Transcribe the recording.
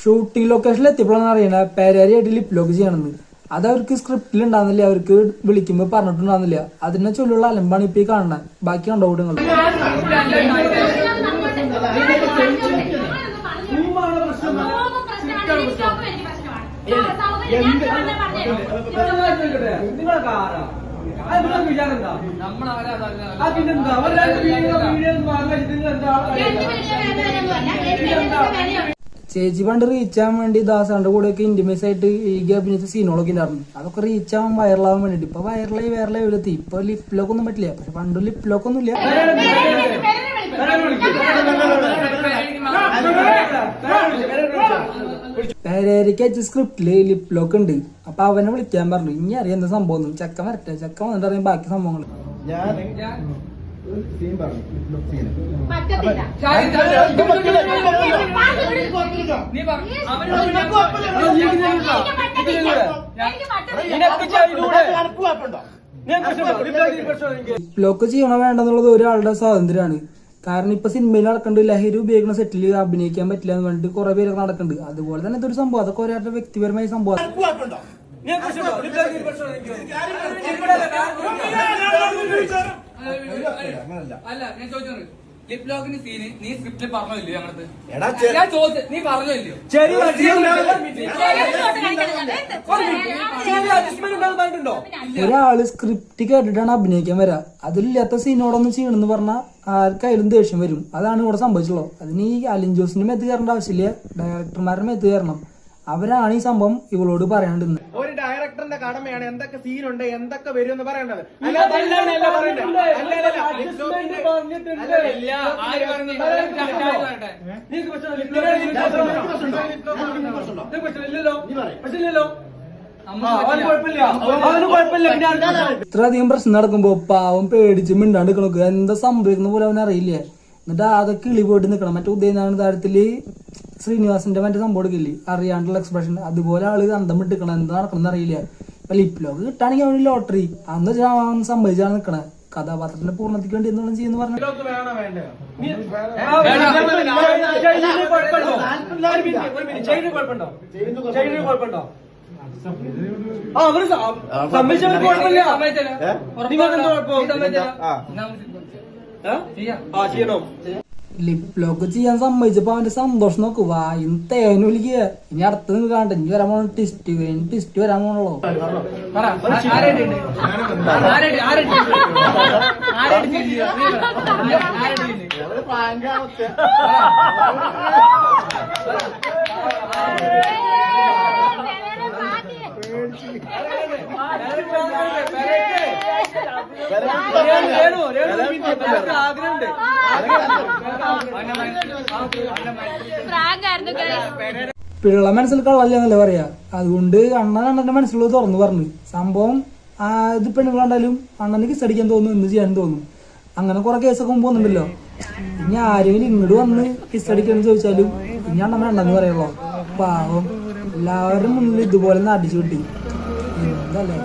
Shooting ലൊക്കേഷനിൽ എത്തിയപ്പോഴാണ് അറിയണ പേരാരിയായിട്ട് ലിപ് ലോക്ക് ചെയ്യണമെന്ന് അത് അവർക്ക് സ്ക്രിപ്റ്റിൽ ഉണ്ടാകുന്നില്ല അവർക്ക് വിളിക്കുമ്പോൾ പറഞ്ഞിട്ടുണ്ടാകുന്നില്ല അതിനെ ചൊല്ലുള്ള അലമ്പാണ് ഇപ്പൊ ഈ കാണുന്നത് ബാക്കി കണ്ടോ നിങ്ങൾ നിങ്ങളൊക്കെ ആരാ അത് നിങ്ങളെ വിചാരം എന്താ ആ പിന്നെന്താ ഒരു രണ്ട് വീഡിയോ വീഡിയോ മാറില്ല ഇതിന് എന്താ ചേച്ചി പണ്ട് റീച്ച് ആവാൻ വേണ്ടി ദാസാന്റെ കൂടെ ഒക്കെ ഇന്റിമേസ് ആയിട്ട് ഈ അഭിനയിച്ച സീനുകളൊക്കെ ഉണ്ടായിരുന്നു അതൊക്കെ റീച്ച് ആവാൻ വൈറലാവാൻ വേണ്ടിട്ട് ഇപ്പൊ വൈറലായി വൈറലായി ലെവലെത്തി ഇപ്പൊ ലിപ് ലോക്ക് ഒന്നും പറ്റില്ല പക്ഷെ പണ്ട് ലിപ് ലോക്ക് ഒന്നും ഇല്ല അയച്ച സ്ക്രിപ്റ്റിൽ ലിപ് ലോക്ക് ഉണ്ട്. അപ്പൊ അവനെ വിളിക്കാൻ പറഞ്ഞു. ഇനി അറിയാം എന്താ സംഭവം ചക്ക വരട്ടെ. ചക്ക വന്നിട്ട് അറിയാം ബാക്കി സംഭവങ്ങൾ. ഞാൻ ഒരു സീൻ പറഞ്ഞു സീൻ പറ്റത്തില്ല. നീ പറഞ്ഞു എനിക്ക് പറ്റത്തില്ല ലിപ് ലോക്ക് ചെയ്യണോ വേണ്ടെന്നുള്ളത് ഒരാളുടെ സ്വാതന്ത്ര്യമാണ്. കാരണം ഇപ്പൊ സിനിമയിൽ നടക്കുന്നുണ്ട് ലഹരി ഉപയോഗിക്കുന്ന സെറ്റിൽ അഭിനയിക്കാൻ പറ്റില്ല എന്ന് പറഞ്ഞിട്ട് കുറെ പേരൊക്കെ നടക്കുന്നുണ്ട് അതുപോലെ തന്നെ ഇതൊരു സംഭവം. അതൊക്കെ ഒരാളുടെ വ്യക്തിപരമായ സംഭവം. അല്ല ഞാൻ ചോദിച്ചത് ലിപ് ലോക്കിന്റെ സീന് നീ സ്ക്രിപ്റ്റിൽ ഞങ്ങളത്? ഞാൻ ചോദിച്ചു നീ പറഞ്ഞില്ലയോ ഒരാൾ സ്ക്രിപ്റ്റ് കേട്ടിട്ടാണ് അഭിനയിക്കാൻ വരാ. അതിലില്ലാത്ത സീനോടൊന്നും ചെയ്യണമെന്ന് പറഞ്ഞാൽ ആർക്കായാലും ദേഷ്യം വരും. അതാണ് ഇവിടെ സംഭവിച്ചുള്ളത് അതിന് ഈ അലിൻ ജോസിന്റെ മേത്ത് കയറേണ്ട ആവശ്യമില്ല. ഡയറക്ടർമാരുടെ മേത്ത് കയറണം. അവരാണ് ഈ സംഭവം ഇവളോട് പറയാണ്ടിരുന്നത്. ഡയറക്ടറിന്റെ കടമയാണ് എന്തൊക്കെ സീനുണ്ട് എന്തൊക്കെ വരും എന്ന് പറയേണ്ടത്? ഇത്രയധികം പ്രശ്നം നടക്കുമ്പോ പാവം പേടിച്ച് മിണ്ടാണ്ട് നിൽക്കണക്ക് എന്താ സംഭവിക്കുന്ന പോലെ അവൻ അറിയില്ലേ എന്നിട്ട് ആകെ കിളി പോയിട്ട് നിൽക്കണം മറ്റേ ഉദയനാരായണ താരത്തിൽ ശ്രീനിവാസിന്റെ മറ്റേ സംഭവം എടുക്കില്ലേ അറിയാണ്ടുള്ള എക്സ്പ്രഷൻ അതുപോലെ ആൾ അന്തം വിട്ടിക്കണം എന്താ നടക്കണം അറിയില്ല ഇപ്പൊ ലിപ് ലോക്ക് കിട്ടാണെങ്കിൽ അവന് ലോട്ടറി. അന്ന് അവൻ സംഭവിച്ചാണ് നിക്കണേ. കഥാപാത്രത്തിന്റെ പൂർണതയ്ക്ക് വേണ്ടി എന്തോളം ചെയ്യുന്നു പറഞ്ഞു? കുഴപ്പമില്ല. ചെയ്യണം? ലിപ് ലോക്ക് ചെയ്യാൻ സമ്മതിച്ചപ്പോ അവന്റെ സന്തോഷം നോക്ക്. വായിന്ന് തേന് വിളിക്കുക ഇനി അടുത്ത് നിങ്ങൾ കാണട്ടെ. ഇനി വരാൻ പോണ ടിസ്റ്റ് ടിസ്റ്റ് വരാൻ പോണല്ലോ പറ പിള്ള മനസ്സിൽ കള്ളല്ലെന്നല്ലേ പറയാ. അതുകൊണ്ട് അണ്ണൻ അണ്ണന്റെ മനസ്സിലുള്ളത് തുറന്നു പറഞ്ഞു. സംഭവം ഇത് പെണ്ണുങ്ങൾ കണ്ടാലും അണ്ണന് കിസ് അടിക്കാൻ തോന്നും എന്ത് ചെയ്യാൻ തോന്നും. അങ്ങനെ കുറെ കേസൊക്കെ മുമ്പ് വന്നിട്ടുണ്ടല്ലോ. ഇനി ആരെങ്കിലും ഇങ്ങോട്ട് വന്ന് കിസ് അടിക്കാന്ന് ചോദിച്ചാലും ഇനി അണ്ണൻ വേണ്ടെന്ന് പറയുള്ളൂ. പാവം. എല്ലാവരും മുന്നിൽ ഇതുപോലെ നടിച്ചു കിട്ടി. എന്തല്ലേ